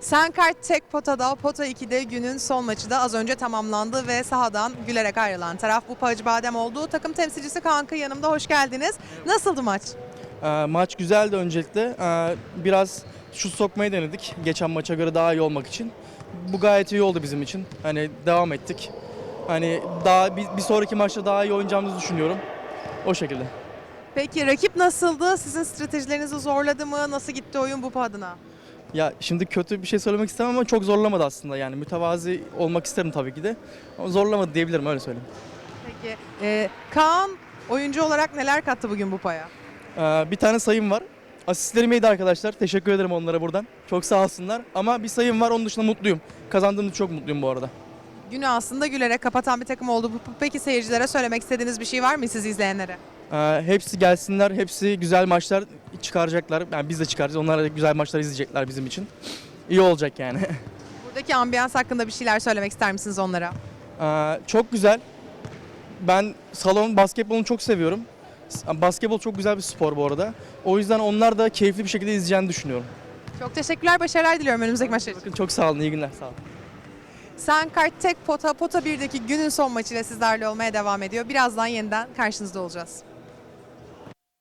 Senkart tek potada, pota 2'de günün son maçı da az önce tamamlandı ve sahadan gülerek ayrılan taraf bu Pacı Badem oldu. Takım temsilcisi Kankı yanımda hoş geldiniz. Nasıldı maç? Ee, maç güzeldi öncelikle. Ee, biraz şut sokmayı denedik geçen maça göre daha iyi olmak için. Bu gayet iyi oldu bizim için. Hani devam ettik. Hani daha bir, bir sonraki maçta daha iyi oynayacağımızı düşünüyorum. O şekilde. Peki rakip nasıldı? Sizin stratejilerinizi zorladı mı? Nasıl gitti oyun bu adına? Ya şimdi kötü bir şey söylemek istemem ama çok zorlamadı aslında yani. Mütevazi olmak isterim tabii ki de. Ama zorlamadı diyebilirim öyle söyleyeyim. Peki e, Kaan oyuncu olarak neler kattı bugün bu paya? Ee, bir tane sayım var. Asistlerim iyiydi arkadaşlar. Teşekkür ederim onlara buradan. Çok sağ olsunlar. Ama bir sayım var onun dışında mutluyum. Kazandığımda çok mutluyum bu arada. Günü aslında gülerek kapatan bir takım oldu. Bu- Peki seyircilere söylemek istediğiniz bir şey var mı siz izleyenlere? Ee, hepsi gelsinler, hepsi güzel maçlar çıkaracaklar. Yani biz de çıkaracağız. Onlar da güzel maçlar izleyecekler bizim için. İyi olacak yani. Buradaki ambiyans hakkında bir şeyler söylemek ister misiniz onlara? Ee, çok güzel. Ben salon basketbolunu çok seviyorum. Basketbol çok güzel bir spor bu arada. O yüzden onlar da keyifli bir şekilde izleyeceğini düşünüyorum. Çok teşekkürler, başarılar diliyorum önümüzdeki maçlar için. Bakın çok sağ olun, iyi günler. Sağ olun. Senkart tek pota, pota 1'deki günün son maçıyla sizlerle olmaya devam ediyor. Birazdan yeniden karşınızda olacağız.